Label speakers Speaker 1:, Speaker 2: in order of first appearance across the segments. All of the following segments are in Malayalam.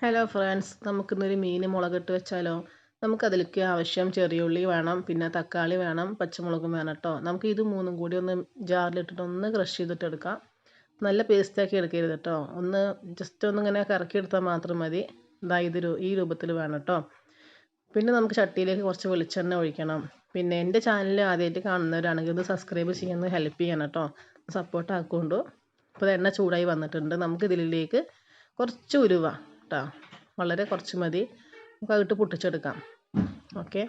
Speaker 1: ഹലോ ഫ്രണ്ട്സ് നമുക്കിന്നൊരു മീൻ മുളകിട്ട് വെച്ചാലോ? നമുക്കതിലേക്ക് ആവശ്യം ചെറിയ ഉള്ളി വേണം പിന്നെ തക്കാളി വേണം പച്ചമുളകും വേണം കേട്ടോ നമുക്ക് ഇത് മൂന്നും കൂടി ഒന്ന് ജാറിലിട്ടിട്ട് ഒന്ന് ക്രഷ് ചെയ്തിട്ട് എടുക്കാം. നല്ല പേസ്റ്റാക്കി എടുക്കരുത് കേട്ടോ ഒന്ന് ജസ്റ്റ് ഒന്ന് ഇങ്ങനെ കറക്കി മാത്രം മതി. ഇതാ ഇത് ഈ രൂപത്തിൽ വേണം കേട്ടോ പിന്നെ നമുക്ക് ചട്ടിയിലേക്ക് കുറച്ച് വെളിച്ചെണ്ണ ഒഴിക്കണം. പിന്നെ എന്റെ ചാനൽ ആദ്യമായിട്ട് കാണുന്നവരാണെങ്കിൽ ഇത് സബ്സ്ക്രൈബ് ചെയ്യുന്നത് ഹെൽപ്പ് ചെയ്യണം കേട്ടോ സപ്പോർട്ട് ആക്കുകൊണ്ടു ഇപ്പോൾ എണ്ണ ചൂടായി വന്നിട്ടുണ്ട്. നമുക്ക് ഇതിലേക്ക് കുറച്ച് ഉരുവ കേട്ടോ വളരെ കുറച്ച് മതി. നമുക്ക് അതിട്ട് പൊട്ടിച്ചെടുക്കാം. ഓക്കെ.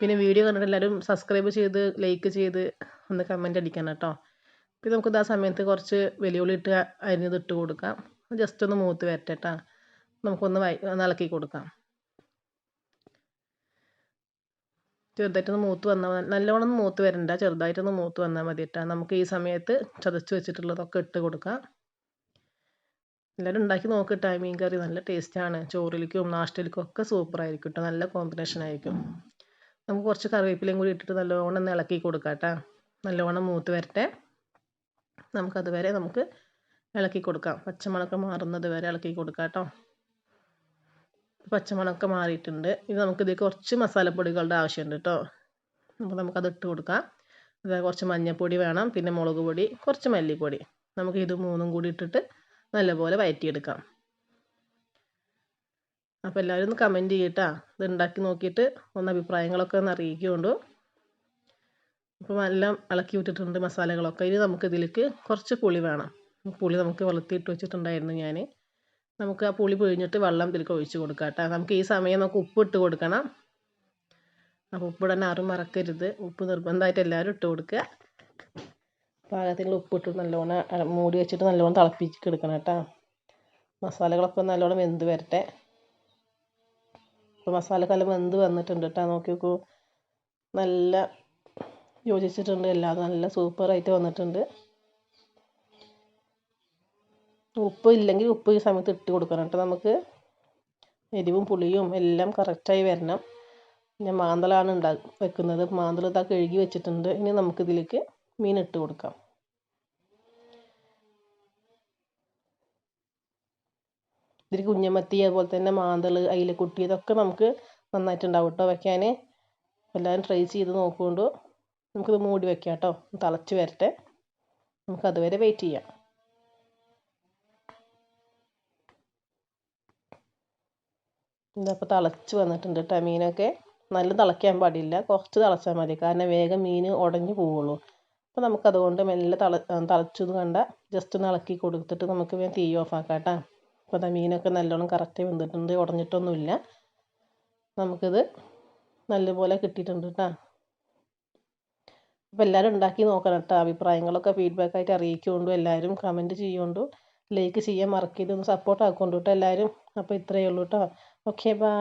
Speaker 1: പിന്നെ വീഡിയോ കണ്ടിട്ട് എല്ലാവരും സബ്സ്ക്രൈബ് ചെയ്ത് ലൈക്ക് ചെയ്ത് ഒന്ന് കമന്റ് അടിക്കണം കേട്ടോ. പിന്നെ നമുക്കിത് ആ സമയത്ത് കുറച്ച് വെല്ലുവിളി ഇട്ട് അരിഞ്ഞത് ഇട്ട് കൊടുക്കാം. ജസ്റ്റ് ഒന്ന് മൂത്ത് വരട്ടെ കേട്ടോ നമുക്കൊന്ന് വൈ ഇളക്കി കൊടുക്കാം. ചെറുതായിട്ടൊന്ന് മൂത്ത് വന്നാൽ നല്ലോണം മൂത്ത് വരണ്ട. ചെറുതായിട്ടൊന്ന് മൂത്ത് വന്നാൽ മതി കേട്ടോ നമുക്ക് ഈ സമയത്ത് ചതച്ച് വെച്ചിട്ടുള്ളതൊക്കെ ഇട്ട് കൊടുക്കാം. എല്ലാവരും ഉണ്ടാക്കി നോക്കിട്ടാ മീൻ കറി നല്ല ടേസ്റ്റാണ് ചോറിലേക്കും നാഷ്ടയിലേക്കും ഒക്കെ സൂപ്പറായിരിക്കും കേട്ടോ നല്ല കോമ്പിനേഷൻ ആയിരിക്കും. നമുക്ക് കുറച്ച് കറിവേപ്പിലയും കൂടി ഇട്ടിട്ട് നല്ലോണം ഇളക്കി കൊടുക്കാം കേട്ടോ നല്ലോണം മൂത്ത് വരട്ടെ. നമുക്കത് വരെ നമുക്ക് ഇളക്കി കൊടുക്കാം. പച്ചമുളക് മാറുന്നത് വരെ ഇളക്കി കൊടുക്കാം കേട്ടോ പച്ചമുളകൊക്കെ മാറിയിട്ടുണ്ട്. നമുക്ക് ഇതിൽ കുറച്ച് മസാലപ്പൊടികളുടെ ആവശ്യമുണ്ട് കേട്ടോ അപ്പോൾ നമുക്കത് ഇട്ട് കൊടുക്കാം. അതായത് കുറച്ച് മഞ്ഞൾപ്പൊടി വേണം. പിന്നെ മുളക് പൊടി കുറച്ച് മല്ലിപ്പൊടി. നമുക്ക് ഇത് മൂന്നും കൂടി ഇട്ടിട്ട് നല്ലപോലെ വയറ്റിയെടുക്കാം. അപ്പോൾ എല്ലാവരും ഒന്ന് കമന്റ് ചെയ്യട്ടാ. ഇത് ഉണ്ടാക്കി നോക്കിയിട്ട് ഒന്ന് അഭിപ്രായങ്ങളൊക്കെ ഒന്ന് അറിയിക്കുകൊണ്ടു അപ്പോൾ എല്ലാം ഇളക്കി വിട്ടിട്ടുണ്ട് മസാലകളൊക്കെ. ഇനി നമുക്ക് ഇതിലേക്ക് കുറച്ച് പുളി വേണം. പുളി നമുക്ക് വെള്ളത്തിയിട്ട് വെച്ചിട്ടുണ്ടായിരുന്നു ഞാൻ നമുക്ക് ആ പുളി പിഴിഞ്ഞിട്ട് വെള്ളം ഇതിലേക്ക് ഒഴിച്ച് കൊടുക്കാം കേട്ടോ നമുക്ക് ഈ സമയം നമുക്ക് ഉപ്പ് ഇട്ട് കൊടുക്കണം. അപ്പോൾ ഉപ്പിടാൻ ആരും മറക്കരുത്. ഉപ്പ് നിർബന്ധമായിട്ട് എല്ലാവരും ഇട്ട് കൊടുക്കുക. പാകത്തിന് ഉപ്പിട്ട് നല്ലോണം മൂടി വെച്ചിട്ട് നല്ലോണം തിളപ്പിച്ച് എടുക്കണം കേട്ടോ. മസാലകളൊക്കെ നല്ലോണം വെന്ത് വരട്ടെ. ഇപ്പോൾ നല്ല വെന്ത് വന്നിട്ടുണ്ട് കേട്ടോ. നോക്കി നോക്കൂ. നല്ല യോജിച്ചിട്ടുണ്ട്. എല്ലാം നല്ല സൂപ്പറായിട്ട് വന്നിട്ടുണ്ട്. ഉപ്പ് ഇല്ലെങ്കിൽ ഉപ്പ് ഈ സമയത്ത് ഇട്ട് കൊടുക്കണം കേട്ടോ നമുക്ക്. എരിവും പുളിയും എല്ലാം കറക്റ്റായി വരണം. ഞാൻ മാന്തളാണ് ഉണ്ടാ വെക്കുന്നത്. മാന്തൽ ഇതാ കഴുകി വെച്ചിട്ടുണ്ട്. ഇനി നമുക്കിതിലേക്ക് മീൻ ഇട്ട് കൊടുക്കാം. ഇതിൽ കുഞ്ഞമത്തി അതുപോലെ തന്നെ മാന്തൾ അയിലക്കുട്ടി ഇതൊക്കെ നമുക്ക് നന്നായിട്ടുണ്ടാവും കേട്ടോ വെക്കാൻ എല്ലാവരും ട്രൈ ചെയ്ത് നോക്കുകൊണ്ട് നമുക്കിത് മൂടി വെക്കാം കേട്ടോ തിളച്ച് വരട്ടെ. നമുക്ക് അതുവരെ വെയിറ്റ് ചെയ്യാം. ഇതാ ഇപ്പോൾ തിളച്ച് വന്നിട്ടുണ്ട് കേട്ടോ മീനൊക്കെ. നല്ല തിളയ്ക്കാൻ പാടില്ല. കുറച്ച് തിളച്ചാൽ മതി. കാരണം വേഗം മീൻ ഉടഞ്ഞു പോവുള്ളൂ. അപ്പോൾ നമുക്കതുകൊണ്ട് മെല്ലെ തിള തിളച്ചത് കണ്ട ജസ്റ്റ് ഒന്ന് ഇളക്കി കൊടുത്തിട്ട് നമുക്ക് വേഗം തീ ഓഫ് ആക്കാട്ടോ കേട്ടോ അപ്പോൾ അതാ മീനൊക്കെ നല്ലോണം കറക്റ്റ് വെന്തിട്ടുണ്ട് ഉടഞ്ഞിട്ടൊന്നുമില്ല. നമുക്കിത് നല്ലപോലെ കിട്ടിയിട്ടുണ്ട് കേട്ടോ അപ്പോൾ എല്ലാവരും ഉണ്ടാക്കി നോക്കണം കേട്ടോ അഭിപ്രായങ്ങളൊക്കെ ഫീഡ്ബാക്ക് ആയിട്ട് അറിയിക്കുകൊണ്ടു എല്ലാവരും കമന്റ് ചെയ്യുകൊണ്ടു ലൈക്ക് ചെയ്യാൻ മറക്കരുത് ഒന്ന് സപ്പോർട്ട് ആക്കുകൊണ്ടു കേട്ടോ എല്ലാവരും അപ്പോൾ ഇത്രയേ ഉള്ളൂ കേട്ടോ ഓക്കെ ബൈ